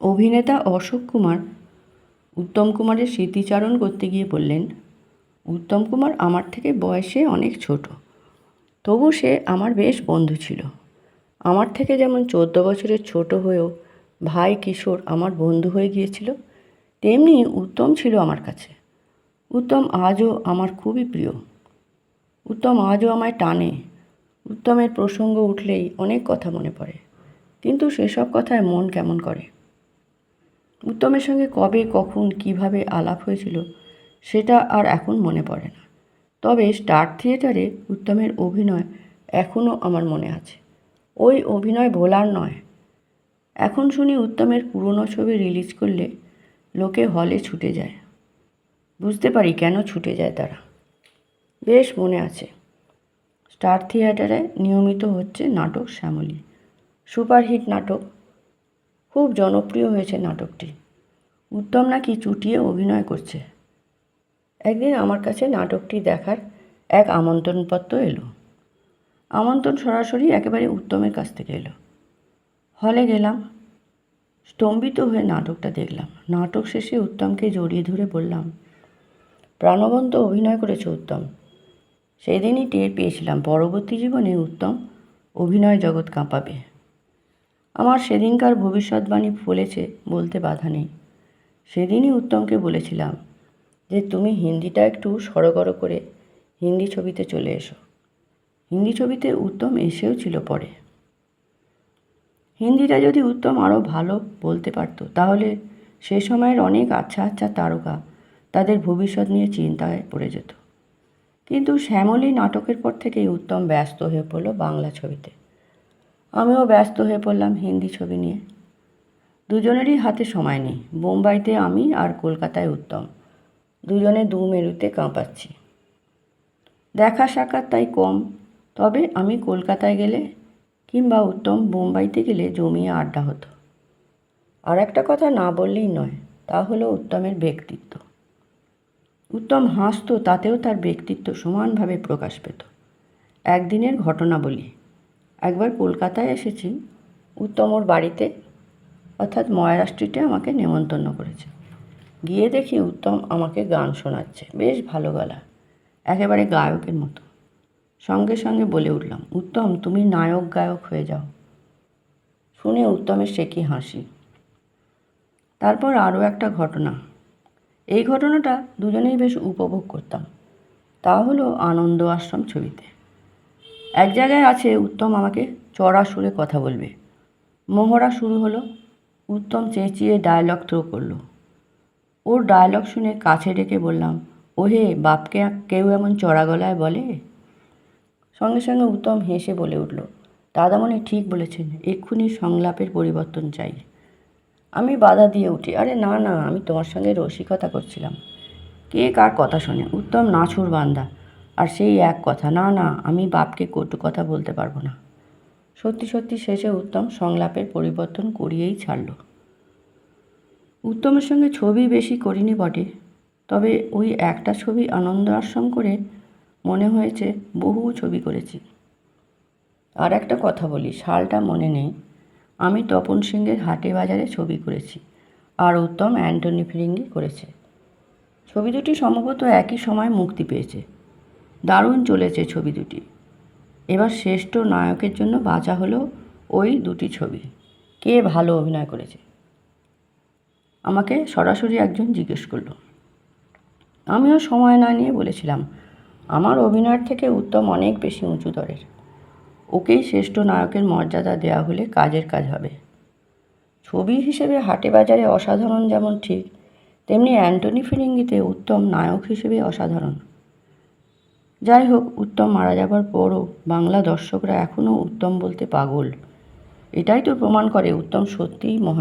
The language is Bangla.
অভিনেতা অশোক কুমার উত্তম কুমারের স্মৃতিচারণ করতে গিয়ে বললেন, উত্তম কুমার আমার থেকে বয়সে অনেক ছোট। তবু সে আমার বেশ বন্ধু ছিল। আমার থেকে যেমন চোদ্দ বছরের ছোট হয়েও ভাই কিশোর আমার বন্ধু হয়ে গিয়েছিল, তেমনি উত্তম ছিল আমার কাছে। উত্তম আজও আমার খুবই প্রিয়। উত্তম আজও আমায় টানে। উত্তমের প্রসঙ্গ উঠলেই অনেক কথা মনে পড়ে। কিন্তু সেসব কথায় মন কেমন করে? উত্তমের সঙ্গে কবে, কখন, কীভাবে আলাপ হয়েছিল, সেটা আর এখন মনে পড়ে না। তবে স্টার থিয়েটারে উত্তমের অভিনয় এখনও আমার মনে আছে। ওই অভিনয় ভোলার নয়। এখন শুনি উত্তমের পুরনো ছবি রিলিজ করলে লোকে হলে ছুটে যায়। বুঝতে পারি কেন ছুটে যায় তারা। বেশ মনে আছে। স্টার থিয়েটারে নিয়মিত হচ্ছে নাটক শ্যামলী। সুপারহিট নাটক খুব জনপ্রিয় হয়েছে নাটকটি। উত্তম নাকি চুটিয়ে অভিনয় করছে? একদিন আমার কাছে নাটকটি দেখার এক আমন্ত্রণপত্র এলো। আমন্ত্রণ সরাসরি একেবারে উত্তমের কাছ থেকে এলো। হলে গেলাম। স্তম্ভিত হয়ে নাটকটা দেখলাম। নাটক শেষে উত্তমকে জড়িয়ে ধরে বললাম, প্রাণবন্ত অভিনয় করেছে উত্তম। সেদিনই টের পেয়েছিলাম। পরবর্তী জীবনে উত্তম অভিনয় জগৎ কাঁপাবে। আমার সেদিনকার ভবিষ্যৎবাণী ফলেছে বলতে বাধা নেই। সেদিনই উত্তমকে বলেছিলাম যে, তুমি হিন্দিটা একটু সড়গড় করে হিন্দি ছবিতে চলে এসো। হিন্দি ছবিতে উত্তম এসেও ছিল পরে। হিন্দিটা যদি উত্তম আরও ভালো বলতে পারতো, তাহলে সে সময়ের অনেক আচ্ছা আচ্ছা তারকা তাদের ভবিষ্যৎ নিয়ে চিন্তায় পড়ে যেত। কিন্তু শ্যামলী নাটকের পর থেকেই উত্তম ব্যস্ত হয়ে পড়ল বাংলা ছবিতে। আমিও ব্যস্ত হয়ে পড়লাম হিন্দি ছবি নিয়ে। দুজনেরই হাতে সময় নেই। বোম্বাইতে আমি আর কলকাতায় উত্তম। দুজনে দু মেরুতে কাঁপাচ্ছি। দেখা সাক্ষাৎ তাই কম। তবে আমি কলকাতায় গেলে কিংবা উত্তম বোম্বাইতে গেলে জমিয়ে আড্ডা হতো। আর একটা কথা না বললেই নয়, তা হলো উত্তমের ব্যক্তিত্ব। উত্তম হাসতো, তাতেও তার ব্যক্তিত্ব সমানভাবে প্রকাশ পেত। একদিনের ঘটনা বলি একবার কলকাতায় এসেছি। উত্তম ওর বাড়িতে, অর্থাৎ ময়রা স্ট্রিটে আমাকে নেমন্তন্ন করেছে। গিয়ে দেখি উত্তম আমাকে গান শোনাচ্ছে। বেশ ভালো গলা, একেবারে গায়কের মতো। সঙ্গে সঙ্গে বলে উঠলাম, উত্তম, তুমি নায়ক গায়ক হয়ে যাও। শুনে উত্তমের সে কি হাসি। তারপর আরও একটা ঘটনা। এই ঘটনাটা দুজনেই বেশ উপভোগ করতাম। তা হলো আনন্দ আশ্রম ছবিতে। এক জায়গায় আছে, উত্তম আমাকে চড়া সুরে কথা বলবে। মোহরা শুরু হলো, উত্তম চেঁচিয়ে ডায়লগ থ্রো করল। ওর ডায়লগ শুনে কাছে ডেকে বললাম, ওহে, বাপকে কেউ এমন চড়া গলায় বলে? সঙ্গে সঙ্গে উত্তম হেসে বলে উঠল, দাদামণি ঠিক বলেছেন, এক্ষুনি সংলাপের পরিবর্তন চাই। আমি বাধা দিয়ে উঠি। আরে না না, আমি তোমার সঙ্গে রসিকতা করছিলাম। কে কার কথা শোনে? উত্তম নাছুর বান্দা। আর সেই এক কথা, না না, আমি বাপকে কটু কথা বলতে পারব না। সত্যি সত্যি শেষে উত্তম সংলাপের পরিবর্তন করিয়েই ছাড়ল। উত্তমের সঙ্গে ছবি বেশি করিনি বটে, তবে ওই একটা ছবি আনন্দ আশ্রম করে মনে হয়েছে বহু ছবি করেছি। আর একটা কথা বলি, সালটা মনে নেই, আমি তপন সিংয়ের হাটে বাজারে ছবি করেছি, আর উত্তম অ্যান্টনি ফিরিঙ্গি করেছে। ছবি দুটি সম্ভবত একই সময় মুক্তি পেয়েছে। দারুণ চলেছে ছবি দুটি। এবার শ্রেষ্ঠ নায়কের জন্য বাঁচা হলো ওই দুটি ছবি। কে ভালো অভিনয় করেছে? আমাকে সরাসরি একজন জিজ্ঞেস করল। আমিও সময় না নিয়ে বলেছিলাম, আমার অভিনয়ের থেকে উত্তম অনেক বেশি উঁচু দরের। ওকেই শ্রেষ্ঠ নায়কের মর্যাদা দেওয়া হলে কাজের কাজ হবে। ছবি হিসেবে হাটে বাজারে অসাধারণ যেমন ঠিক, তেমনি অ্যান্টনি ফিরিঙ্গিতে উত্তম নায়ক হিসেবে অসাধারণ। যাই হোক উত্তম মারা যাবার পরও বাংলা দর্শকরা এখনও উত্তম বলতে পাগল। এটাই তো প্রমাণ করে উত্তম সত্যিই মহান।